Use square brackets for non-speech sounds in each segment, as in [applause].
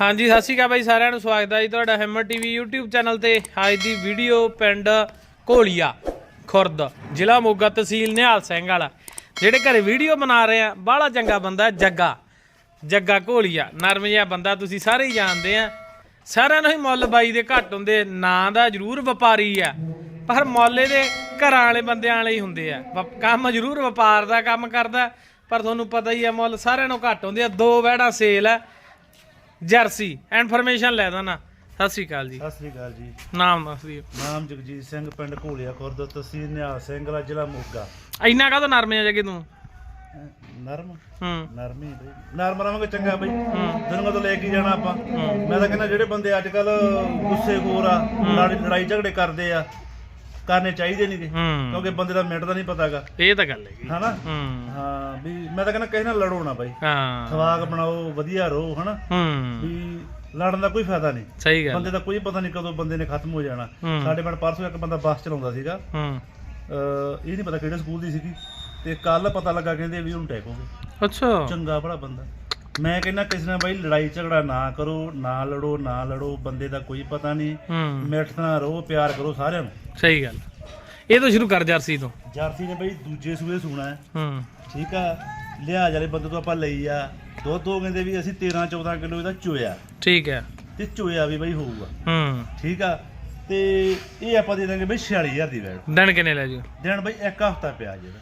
ਹਾਂਜੀ, ਸਤਿ ਸ਼੍ਰੀ ਅਕਾਲ ਬਾਈ, ਸਾਰਿਆਂ ਨੂੰ ਸਵਾਗਤ ਹੈ ਜੀ ਤੁਹਾਡਾ ਹੈਮਰ ਟੀਵੀ YouTube ਚੈਨਲ ਤੇ। ਅੱਜ ਦੀ ਵੀਡੀਓ ਪਿੰਡ ਘੋਲੀਆ, ਖੁਰਦ, ਜ਼ਿਲ੍ਹਾ ਮੋਗਾ ਤਹਿਸੀਲ ਨਿਹਾਲ ਸਿੰਘ ਵਾਲਾ। ਜਿਹੜੇ ਘਰੇ ਵੀਡੀਓ ਬਣਾ ਰਹੇ ਆ, ਬਾਹਲਾ ਚੰਗਾ ਬੰਦਾ, ਜੱਗਾ। ਜੱਗਾ ਘੋਲੀਆ, ਨਰਮ ਜਿਹਾ ਬੰਦਾ, ਤੁਸੀਂ ਸਾਰੇ ਹੀ ਜਾਣਦੇ ਆ। ਸਾਰਿਆਂ ਨੂੰ ਹੀ ਮੁੱਲ ਬਾਈ ਦੇ ਘੱਟ ਹੁੰਦੇ, ਨਾਂ ਦਾ ਜ਼ਰੂਰ ਵਪਾਰੀ ਆ। ਪਰ ਮੁੱਲ ਦੇ ਘਰਾਂ ਵਾਲੇ ਬੰਦਿਆਂ ਵਾਲੇ ਹੀ ਹੁੰਦੇ ਆ। ਵਪ- ਕੰਮ ਜ਼ਰੂਰ ਵਪਾਰ ਦਾ ਕੰਮ ਕਰਦਾ, ਪਰ ਤੁਹਾਨੂੰ ਪਤਾ ਹੀ ਆ, ਮੁੱਲ ਸਾਰਿਆਂ ਨੂੰ ਘੱਟ ਹੁੰਦੇ ਆ। ਦੋ ਵਹਿੜਾ ਸੇਲ ਆ। ਜਰਸੀ ਇਨਫੋਰਮੇਸ਼ਨ ਲੈ ਦਣਾ ਸਤਿ ਸ਼੍ਰੀ ਅਕਾਲ ਜੀ। ਸਤਿ ਸ੍ਰੀ ਅਕਾਲ ਜੀ। ਨਾਮ ਦੱਸ ਦਿਓ। ਨਾਮ ਜਗਜੀਤ ਸਿੰਘ ਪਿੰਡ ਘੋਲੀਆ ਖੁਰਦ ਤਹਿਸੀਲ ਨਿਹਾਲ ਸਿੰਘ ਵਾਲਾ ਜ਼ਿਲ੍ਹਾ ਮੋਗਾ। ਇੰਨਾ ਕਾਹਤੋਂ ਨਰਮੇ ਆ ਜਗੇ ਤੂੰ? ਹੈਂ, ਨਰਮ ਹੂੰ ਨਰਮੀ ਬਈ। ਨਰਮ ਰਵਾਂਗੇ ਚੰਗਾ ਬਈ। ਦੁਨੀਆ ਤੋਂ ਲੈ ਕੇ ਜਾਣਾ ਆਪਾਂ? ਮੈਂ ਤਾਂ ਕਹਿੰਦਾ ਜਿਹੜੇ ਬੰਦੇ ਅੱਜ ਕੱਲ ਗੁੱਸੇ ਖੋਰ ਆ ਲੜਾਈ ਲੜਾਈ ਝਗੜੇ ਕਰਦੇ ਆ ਕਰਨੇ ਚਾਹੀਦੇ ਨਹੀਂਗੇ ਕਿਉਂਕਿ ਬੰਦੇ ਦਾ ਮਿੰਟ ਦਾ ਨਹੀਂ ਪਤਾਗਾ। ਇਹ ਤਾਂ ਗੱਲ ਹੈਗੀ। ਹਨਾ? ਹੂੰ। ਵੀ ਮੈਂ ਤਾਂ ਕਹਿੰਦਾ ਕਿਸੇ ਨਾਲ ਲੜੋ ਨਾ ਬਾਈ। ਹਾਂ। ਖਵਾਕ ਬਣਾਓ ਵਧੀਆ ਰਹੋ ਹਨਾ? ਵੀ ਲੜਨ ਦਾ ਕੋਈ ਫਾਇਦਾ ਨਹੀਂ ਸਹੀ ਗੱਲ। ਬੰਦੇ ਦਾ ਕੋਈ ਪਤਾ ਨਹੀਂ ਕਦੋਂ ਬੰਦੇ ਨੇ ਖਤਮ ਹੋ ਜਾਣਾ। ਸਾਡੇ ਪਿੰਡ ਪਰਸੋਂ ਇੱਕ ਬੰਦਾ ਬੱਸ ਚਲਾਉਂਦਾ ਸੀਗਾ। ਹੂੰ। ਇਹ ਨਹੀਂ ਪਤਾ ਕਿਹੜੇ ਸਕੂਲ ਦੀ ਸੀਗੀ। ਤੇ ਕੱਲ ਪਤਾ ਲੱਗਾ ਕਹਿੰਦੇ ਵੀ ਉਹਨੂੰ ਹੋ ਗਿਆ ਅੱਛਾ। ਚੰਗਾ ਬੜਾ ਬੰਦਾ। ਮੈਂ ਕਹਿੰਦਾ ਕਿਸੇ ਨਾਲ ਬਾਈ ਲੜਾਈ ਝਗੜਾ ਨਾ ਕਰੋ ਨਾ ਲੜੋ ਨਾ ਲੜੋ ਬੰਦੇ ਦਾ ਕੋਈ ਪਤਾ ਨਹੀਂ। ਹੂੰ। ਮਿੱਠ ਨਾਲ ਰਹੋ ਪਿਆਰ ਕਰੋ ਸਾਰਿਆਂ ਨੂੰ। ਸਹੀ ਗੱਲ। ਇਹ ਤੋਂ ਸ਼ੁਰੂ ਕਰ ਜਰਸੀ ਤੋਂ। ਜਰਸੀ ਨੇ ਬਾਈ ਦੂਜੇ ਸੂਏ ਸੂਣਾ ਹੈ। ਹੂੰ। ਠੀਕ ਆ? ਲਿਹਾਜ਼ ਵਾਲੇ ਬੰਦੇ ਤੋਂ ਆਪਾਂ ਲਈ ਆ। ਦੁੱਧ ਦੋ ਕਹਿੰਦੇ ਵੀ ਅਸੀਂ 13 14 ਕਿਲੋ ਇਹਦਾ ਚੋਇਆ। ਠੀਕ ਹੈ। ਤੇ ਚੋਇਆ ਵੀ ਬਾਈ ਹੋਊਗਾ। ਹੂੰ। ਠੀਕ ਆ? ਤੇ ਇਹ ਆਪਾਂ ਦੇ ਦਾਂਗੇ ਬਾਈ 46000 ਦੀ ਵੈਟ। ਦਿਨ ਕਿੰਨੇ ਲੈ ਜੀ ਦੇਣ ਬਾਈ ਇੱਕ ਹਫਤਾ ਪਿਆ ਜਿਹਦਾ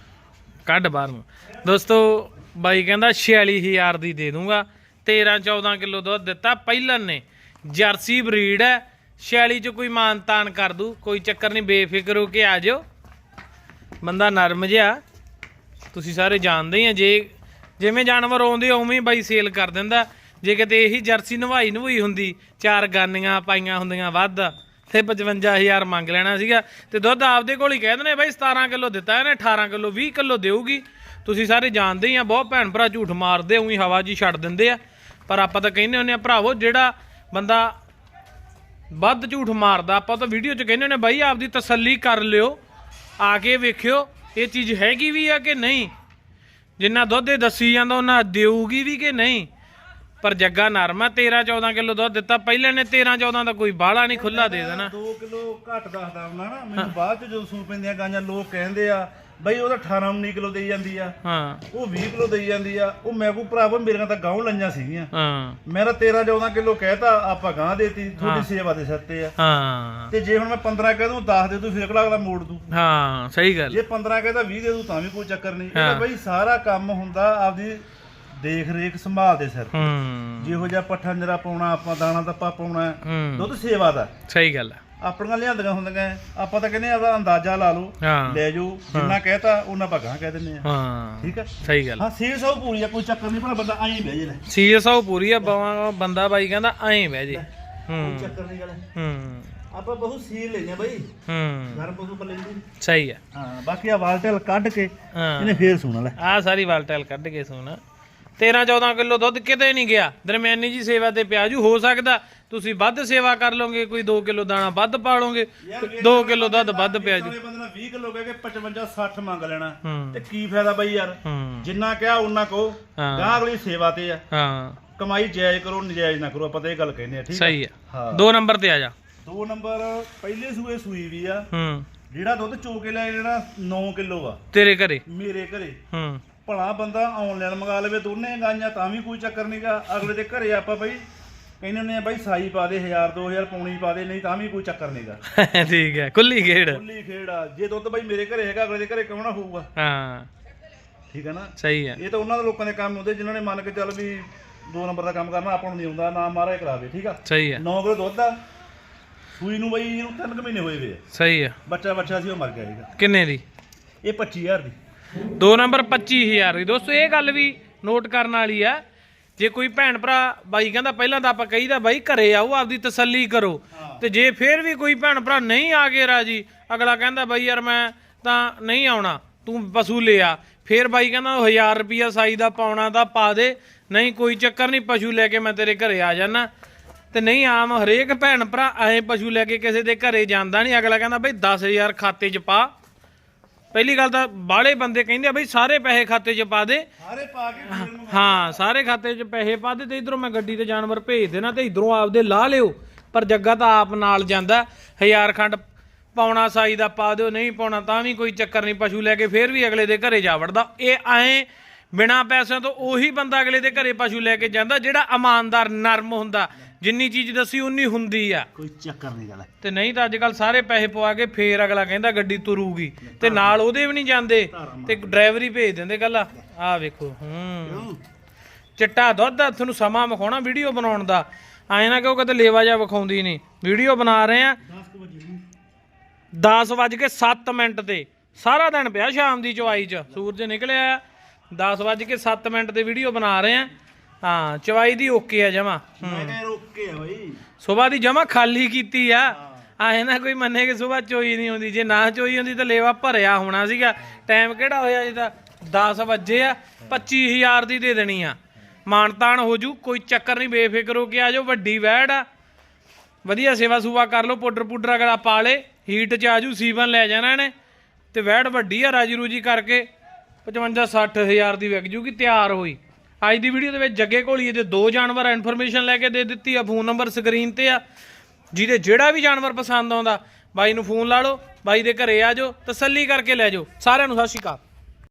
ਕੱਢ ਬਾਹਰ ਨੂੰ। ਦੋਸਤੋ ਬਾਈ ਕਹਿੰਦਾ 46000 ਦੀ ਦੇ ਦੂੰਗਾ। 13 14 ਕਿਲੋ ਦੁੱਧ ਦਿੱਤਾ। ਪਹਿਲਨ ਨੇ ਜਰਸੀ ਬਰੀਡ ਹੈ। 46 ਚ ਕੋਈ ਮਾਨ ਤਾਨ ਕਰ ਦੂ। ਕੋਈ ਚੱਕਰ ਨਹੀਂ, ਬੇਫਿਕਰ ਹੋ ਕੇ ਆ ਜਾਓ ਬੰਦਾ ਨਰਮ ਜਿਹਾ। ਤੁਸੀਂ ਸਾਰੇ ਜਾਣਦੇ ਹੀ ਆ, ਜੇ ਜਿਵੇਂ ਜਾਨਵਰ ਆਉਂਦੇ ਉਵੇਂ ਹੀ ਬਾਈ ਸੇਲ ਕਰ ਦਿੰਦਾ। ਜੇ ਕਿਤੇ ਇਹੀ ਜਰਸੀ ਨਵਾਈ ਨਵੂਈ ਹੁੰਦੀ, ਚਾਰ ਗਾਨੀਆਂ ਪਾਈਆਂ ਹੁੰਦੀਆਂ ਵੱਧ, ਤੇ 55000 ਮੰਗ ਲੈਣਾ ਸੀਗਾ। ਤੇ ਦੁੱਧ ਆਪਦੇ ਕੋਲ ਹੀ ਕਹਿ ਦਿੰਦੇ ਬਾਈ 17 ਕਿਲੋ ਦਿੱਤਾ ਇਹਨੇ 18 ਕਿਲੋ 20 ਕਿਲੋ ਦੇਊਗੀ। ਤੁਸੀਂ ਸਾਰੇ ਜਾਣਦੇ ਹੀ ਆ, ਬਹੁਤ ਭੈਣ ਭਰਾ ਝੂਠ ਮਾਰਦੇ, ਉਹੀ ਹਵਾ ਜੀ ਛੱਡ ਦਿੰਦੇ ਆ। ਪਰ ਆਪਾਂ ਤਾਂ ਕਹਿੰਦੇ ਹੁੰਦੇ ਆ, ਭਰਾਵੋ, ਜਿਹੜਾ ਬੰਦਾ ਵੱਧ ਝੂਠ ਮਾਰਦਾ, ਆਪਾਂ ਤਾਂ ਵੀਡੀਓ 'ਚ ਕਹਿੰਦੇ ਹੁੰਦੇ ਬਾਈ, ਆਪਦੀ ਤਸੱਲੀ ਕਰ ਲਿਓ, ਆ ਕੇ ਵੇਖਿਓ, ਇਹ ਚੀਜ਼ ਹੈਗੀ ਵੀ ਆ ਕਿ ਨਹੀਂ? ਜਿੰਨਾ ਦੁੱਧ ਇਹ ਦੱਸੀ ਜਾਂਦਾ, ਉਹਨਾਂ ਦੇਊਗੀ ਵੀ ਕਿ ਨਹੀਂ? ਪਰ ਜੱਗਾ ਨਰਮ ਆ 13 14 ਕਿਲੋ ਦੁੱਧ ਦਿੱਤਾ। ਪਹਿਲੇ ਨੇ 13 14 ਦਾ ਕੋਈ ਬਾਹਲਾ ਨਹੀਂ ਖੁੱਲਾ ਦੇ ਦੇਣਾ। 2 ਕਿਲੋ ਘੱਟ ਦੱਸਦਾ ਹੁੰਦਾ ਨਾ ਮੈਨੂੰ ਬਾਅਦ ਚ ਜਦੋਂ ਸੂਣ ਪੈਂਦੀਆਂ ਗਾਂਆਂ ਲੋਕ ਕਹਿੰਦੇ ਆ ਬਈ ਉਹਦਾ 18 19 ਕਿਲੋ ਦੇਈ ਜਾਂਦੀ ਆ। ਹਾਂ। ਉਹ 20 ਕਿਲੋ ਦੇਈ ਜਾਂਦੀ ਆ। ਉਹ ਮੈਂ ਕੋ ਭਰਾਵਾ ਮੇਰੀਆਂ ਤਾਂ ਗਾਉਂ ਲਈਆਂ ਸੀਗੀਆਂ। ਹਾਂ। ਮੇਰਾ 13 14 ਕਿਲੋ ਕਹਿਤਾ ਆਪਾਂ ਗਾਂ ਦੇਤੀ ਤੁਹਾਡੀ ਸੇਵਾ ਦੇ ਸਿਰ ਤੇ ਆ। ਹਾਂ। ਤੇ ਜੇ ਹੁਣ ਮੈਂ 15 ਕਹਿ ਦੂੰ 10 ਦੇ ਦੂੰ ਫਿਰ ਅਗਲਾ ਅਗਲਾ ਮੋੜ ਦੂੰ। ਹਾਂ ਸਹੀ ਗੱਲ। ਜੇ 15 ਕਹਿੰਦਾ 20 ਦੇ ਦੂੰ ਤਾਂ ਵੀ ਕੋਈ ਚੱਕਰ ਨਹੀਂ। ਇਹ ਤਾਂ ਬਈ ਸਾਰਾ ਕੰਮ ਹੁੰਦਾ ਆਪਦੀ ਦੇਖ ਰੇਖ ਸੰਭਾਲ ਦੇ ਸਿਰ ਹੂੰ। ਜਿਹੋ ਜਿਹਾ ਪੱਠਾ ਨਿਰਾ ਪਾਉਣਾ ਆਪਾਂ ਦਾਣਾ ਦੱਪਾ ਪਾਉਣਾ ਹੂੰ। ਦੁੱਧ ਸੇਵਾ ਦਾ। ਸਹੀ ਗੱਲ ਆ। ਆਪਣੀਆਂ ਲਿਆਂਦੀਆਂ ਹੁੰਦੀਆਂ ਆਪਾਂ ਤਾਂ ਕਹਿੰਦੇ ਆਪਦਾ ਅੰਦਾਜ਼ਾ ਲਾ ਲਓ। ਹਾਂ। ਲੈ ਜਾਓ ਜਿੰਨਾ ਕਹਿਤਾ ਉਹਨਾਂ ਭਗਾਂ ਕਹਿ ਦਿੰਦੇ ਆ। ਹਾਂ। ਠੀਕ ਆ? ਸਹੀ ਗੱਲ ਹਾਂ ਸੀਰ ਸਭ ਪੂਰੀ ਆ ਕੋਈ ਚੱਕਰ ਨਹੀਂ ਭਲਾ ਬੰਦਾ ਐਂ ਬਹਿ ਜੇ ਲੈ। ਸੀਰੀਅਸ ਹੋ ਪੂਰੀ ਆ ਬਾਵਾ ਬੰਦਾ ਬਾਈ ਕਹਿੰਦਾ ਐਂ ਬਹਿ ਜੇ। ਕੋਈ ਹੂੰ। ਚੱਕਰ ਨਹੀਂ ਗੱਲ। ਹੂੰ। ਆਪਾਂ ਬਹੁਤ ਸੀਰ ਲੈਨੇ ਬਈ। ਹੂੰ। ਗਰਮ ਪਸ਼ੂ ਪੱਲੇ ਦੀ ਸਹੀ ਆ। ਹਾਂ ਬਾਕੀ ਆ ਵਾਲਟਲ ਕੱਢ ਕੇ ਹਾਂ। ਇਹਨੇ ਫੇਰ ਸੁਣਾ ਲੈ। ਆ ਸਾਰੀ ਵਾਲਟੈਲ ਕੱਢ ਕੇ ਸੋਨਾ 13 14 ਕਿਲੋ ਦੁੱਧ ਕਿਤੇ ਨਹੀਂ ਗਿਆ। ਦਰਮਿਆਨੀ ਜੀ ਸੇਵਾ ਤੇ ਪਿਆਜੂ ਹੋ ਸਕਦਾ ਤੁਸੀਂ ਵੱਧ ਸੇਵਾ ਕਰ ਲਓਗੇ ਕੋਈ 2 ਕਿਲੋ ਦਾਣਾ ਵੱਧ ਪਾ ਲਓਗੇ 2 ਕਿਲੋ ਦੁੱਧ ਵੱਧ ਪਿਆਜੂ ਸਾਰੇ ਬੰਦੇ ਨਾਲ 20 ਕਿਲੋ ਕਹਿ ਕੇ 55 60 ਮੰਗ ਲੈਣਾ। ਹੂੰ। ਤੇ ਕੀ ਫਾਇਦਾ ਬਈ ਯਾਰ? ਹੂੰ। ਜਿੰਨਾ ਕਿਹਾ ਉਹਨਾਂ ਕੋ ਹਾਂ। ਗਾਂ ਅਗਲੀ ਸੇਵਾ ਤੇ ਆ। ਹਾਂ। ਕਮਾਈ ਜਾਇਜ਼ ਕਰੋ ਨਜਾਇਜ਼ ਨਾ ਕਰੋ ਆਪਾਂ ਤਾਂ ਇਹ ਗੱਲ ਕਹਿੰਦੇ ਆ ਠੀਕ ਆ? ਸਹੀ ਆ। ਹਾਂ। ਦੋ ਨੰਬਰ ਤੇ ਆ ਜਾ। ਦੋ ਨੰਬਰ ਪਹਿਲੇ ਸੂਏ ਸੂਈ ਵੀ ਆ। ਹੂੰ। ਜਿਹੜਾ ਦੁੱਧ ਚੋ ਕੇ ਲੈ ਜਿਹੜਾ 9 ਕਿਲੋ ਆ। ਤੇਰੇ ਘਰੇ? ਮੇਰੇ ਘਰੇ। ਹੂੰ। ਭਲਾ ਬੰਦਾ ਆਨਲਾਈਨ ਮੰਗਾ ਲਵੇ ਦੋਨੇ ਗਾਈਆਂ ਤਾਂ ਵੀ ਕੋਈ ਚੱਕਰ ਨਹੀਂਗਾ ਅਗਲੇ ਦੇ ਘਰੇ ਆਪਾਂ ਬਈ ਕਹਿੰਦੇ ਹੁੰਦੇ ਆ ਬਾਈ ਸਾਈ ਪਾ ਦੇ 1000 2000 ਪੌਣੀ ਪਾ ਦੇ ਨਹੀਂ ਤਾਂ ਵੀ ਕੋਈ ਚੱਕਰ ਨਹੀਂਗਾ [laughs] ਠੀਕ ਹੈ ਕੁੱਲੀ ਖੇਡ। ਖੁੱਲੀ ਖੇਡ ਆ। ਜੇ ਦੁੱਧ ਬਾਈ ਮੇਰੇ ਘਰੇ ਹੈਗਾ ਅਗਲੇ ਦੇ ਘਰੇ ਕਿਉਂ ਨਾ ਹੋਊਗਾ ਹਾਂ। ਠੀਕ ਹੈ ਨਾ? ਸਹੀ ਹੈ। ਇਹ ਤਾਂ ਉਹਨਾਂ ਦੇ ਲੋਕਾਂ ਦੇ ਕੰਮ ਹੁੰਦੇ ਜਿਨ੍ਹਾਂ ਨੇ ਮੰਨ ਕੇ ਚੱਲ ਵੀ ਦੋ ਨੰਬਰ ਦਾ ਕੰਮ ਕਰਨਾ ਆਪਾਂ ਨੂੰ ਨਹੀਂ ਆਉਂਦਾ ਨਾ ਮਹਾਰਾਜ ਕਰਾਵੇ ਠੀਕ ਆ? ਸਹੀ ਹੈ। 9 ਕਿਲੋ ਦੁੱਧ ਆ। ਸੂਈ ਨੂੰ ਬਈ ਇਹਨੂੰ 3 ਮਹੀਨੇ ਹੋਏ ਵੇ ਆ। ਸਹੀ ਹੈ। ਬੱਚਾ ਬੱਚਾ ਸੀ ਉਹ ਮਰ ਗਿਆ ਸੀਗਾ। ਕਿੰਨੇ ਦੀ? ਇਹ 25000 ਦੀ। ਦੋ ਨੰਬਰ 25000 ਦੀ। ਦੋਸਤੋ ਇਹ ਗੱਲ ਵੀ ਨੋਟ ਕਰਨ ਵਾਲੀ ਆ। ਜੇ ਕੋਈ ਭੈਣ ਭਰਾ ਬਾਈ ਕਹਿੰਦਾ ਪਹਿਲਾਂ ਤਾਂ ਆਪਾਂ ਕਹੀਦਾ ਬਾਈ ਘਰੇ ਆਓ ਆਪਦੀ ਤਸੱਲੀ ਕਰੋ। ਤੇ ਜੇ ਫੇਰ ਵੀ ਕੋਈ ਭੈਣ ਭਰਾ ਨਹੀਂ ਆ ਕੇ ਰਾਜੀ ਅਗਲਾ ਕਹਿੰਦਾ ਬਾਈ ਯਾਰ ਮੈਂ ਤਾਂ ਨਹੀਂ ਆਉਣਾ ਤੂੰ ਪਸ਼ੂ ਲਿਆ ਫੇਰ ਬਾਈ ਕਹਿੰਦਾ 1000 ਰੁਪਿਆ ਸਾਈ ਦਾ ਪਾਉਣਾ ਤਾਂ ਪਾ ਦੇ। ਨਹੀਂ ਕੋਈ ਚੱਕਰ ਨਹੀਂ ਪਸ਼ੂ ਲੈ ਕੇ ਮੈਂ ਤੇਰੇ ਘਰੇ ਆ ਜਾਣਾ ਤੇ ਨਹੀਂ ਆਮ ਹਰੇਕ ਭੈਣ ਭਰਾ ਐ ਪਸ਼ੂ ਲੈ ਕੇ ਕਿਸੇ ਦੇ ਘਰੇ ਜਾਂਦਾ ਨਹੀਂ। ਅਗਲਾ ਕਹਿੰਦਾ ਬਈ 10000 ਖਾਤੇ 'ਚ ਪਾ। ਪਹਿਲੀ ਗੱਲ ਤਾਂ ਬਾਹਲੇ ਬੰਦੇ ਕਹਿੰਦੇ ਆ ਬਈ ਸਾਰੇ ਪੈਸੇ ਖਾਤੇ 'ਚ ਪਾ ਦੇ। ਸਾਰੇ ਪਾ ਕੇ ਵੀਰ ਨੂੰ ਹਾਂ ਸਾਰੇ ਖਾਤੇ 'ਚ ਪੈਸੇ ਪਾ ਦੇ ਤੇ ਇਧਰੋਂ ਮੈਂ ਗੱਡੀ ਤੇ ਜਾਨਵਰ ਭੇਜ ਦੇਣਾ ਤੇ ਇਧਰੋਂ ਆਪਦੇ ਲਾ ਲਿਓ। ਪਰ ਜੱਗਾ ਤਾਂ ਆਪ ਨਾਲ ਜਾਂਦਾ। ਹਜ਼ਾਰ ਖੰਡ ਪਾਉਣਾ ਸਾਈ ਦਾ ਪਾ ਦਿਓ ਨਹੀਂ ਪਾਉਣਾ ਤਾਂ ਵੀ ਕੋਈ ਚੱਕਰ ਨਹੀਂ। ਪਸ਼ੂ ਲੈ ਕੇ ਫੇਰ ਵੀ ਅਗਲੇ ਦੇ ਘਰੇ ਜਾ ਵੜਦਾ। ਇਹ ਐਂ ਬਿਨਾ ਪੈਸਿਆਂ ਤੋਂ ਉਹੀ ਬੰਦਾ ਅਗਲੇ ਦੇ ਘਰੇ ਪਸ਼ੂ ਲੈ ਕੇ ਜਾਂਦਾ ਜਿਹੜਾ ਇਮਾਨਦਾਰ ਨਰਮ ਹੁੰਦਾ। ਜਿੰਨੀ ਚੀਜ਼ ਦੱਸੀ ਉਨੀ ਹੁੰਦੀ ਆ। ਕੋਈ ਚੱਕਰ ਨਹੀਂ ਗੱਲ। ਤੇ ਨਹੀਂ ਤਾਂ ਅੱਜ ਕੱਲ ਸਾਰੇ ਪੈਸੇ ਪਵਾ ਕੇ ਫੇਰ ਅਗਲਾ ਕਹਿੰਦਾ ਗੱਡੀ ਤੁਰੂਗੀ। ਤੇ ਨਾਲ ਉਹਦੇ ਵੀ ਨਹੀਂ ਜਾਂਦੇ ਤੇ ਡਰਾਈਵਰ ਭੇਜ ਦਿੰਦੇ ਕੱਲਾ ਆਹ ਵੇਖੋ ਹੂੰ। ਚਿੱਟਾ ਦੁੱਧ ਆ ਤੁਹਾਨੂੰ ਸਮਾਂ ਵਿਖਾਉਣਾ ਵੀਡੀਓ ਬਣਾਉਣ ਦਾ। ਐਂ ਨਾ ਕਿਉਂ ਕਦੇ ਲੇਵਾ ਜਾ ਵਿਖਾਉਂਦੀ ਨਹੀਂ। ਵੀਡੀਓ ਬਣਾ ਰਹੇ ਆ। 10 ਵੱਜ ਕੇ 7 ਮਿੰਟ ਤੇ। ਸਾਰਾ ਦਿਨ ਪਿਆ ਸ਼ਾਮ ਦੀ ਚਵਾਈ ਚ। ਸੂਰਜ ਨਿਕਲਿਆ 10 ਵੱਜ ਕੇ 7 ਮਿੰਟ ਤੇ ਵੀਡੀਓ ਬਣਾ ਰਹੇ ਆ। ਹਾਂ ਚਵਾਈ ਦੀ ਓਕੇ ਆ ਜਮਾ। ਮੈਂ ਕਿਹਾ ਰੋਕੇ ਆ ਬਾਈ। ਸਵੇਰ ਦੀ ਜਮਾ ਖਾਲੀ ਕੀਤੀ ਆ। ਆਏ ਨਾ ਕੋਈ ਮੰਨੇ ਕਿ ਸਵੇਰ ਚੋਈ ਨਹੀਂ ਹੁੰਦੀ। ਜੇ ਨਾ ਚੋਈ ਹੁੰਦੀ ਤਾਂ ਲੇਵਾ ਭਰਿਆ ਹੋਣਾ ਸੀਗਾ। ਟਾਈਮ ਕਿਹੜਾ ਹੋਇਆ ਜੀ ਤਾਂ? 10 ਵਜੇ ਆ। 25000 ਦੀ ਦੇ ਦੇਣੀ ਆ। ਮਾਨਤਾਨ ਹੋ ਜੂ ਕੋਈ ਚੱਕਰ ਨਹੀਂ ਬੇਫਿਕਰ ਹੋ ਕੇ ਆ ਜਾਓ। ਵੱਡੀ ਵੈੜ ਆ। ਵਧੀਆ ਸੇਵਾ ਸੂਵਾ ਕਰ ਲਓ ਪਾਊਡਰ ਪੂਡਰ ਅਗਲਾ ਪਾ ਲੇ ਹੀਟ ਚ ਆਜੂ ਸੀਵਨ ਲੈ ਜਾਣਾ ਇਹਨੇ। ਤੇ ਵੈੜ ਵੱਡੀ ਆ ਰਾਜੀ ਰੂਜੀ ਕਰਕੇ 55 60 ਹਜ਼ਾਰ ਦੀ ਵਿਕ ਜੂਗੀ ਤਿਆਰ ਹੋਈ। ਅੱਜ ਦੀ ਵੀਡੀਓ ਦੇ ਵਿੱਚ ਜੱਗੇ ਘੋਲੀਏ ਦੇ ਦੋ ਜਾਨਵਰ ਇਨਫੋਰਮੇਸ਼ਨ ਲੈ ਕੇ ਦੇ ਦਿੱਤੀ ਆ ਫੋਨ ਨੰਬਰ ਸਕਰੀਨ ਤੇ ਆ। ਜਿਹਦੇ ਜਿਹੜਾ ਵੀ ਜਾਨਵਰ ਪਸੰਦ ਆਉਂਦਾ, ਬਾਈ ਨੂੰ ਫੋਨ ਲਾ ਲਓ, ਬਾਈ ਦੇ ਘਰੇ ਆ ਜਾਓ, ਤਸੱਲੀ ਕਰਕੇ ਲੈ ਜਾਓ। ਸਾਰਿਆਂ ਨੂੰ ਸਤਿ ਸ਼੍ਰੀ ਅਕਾਲ।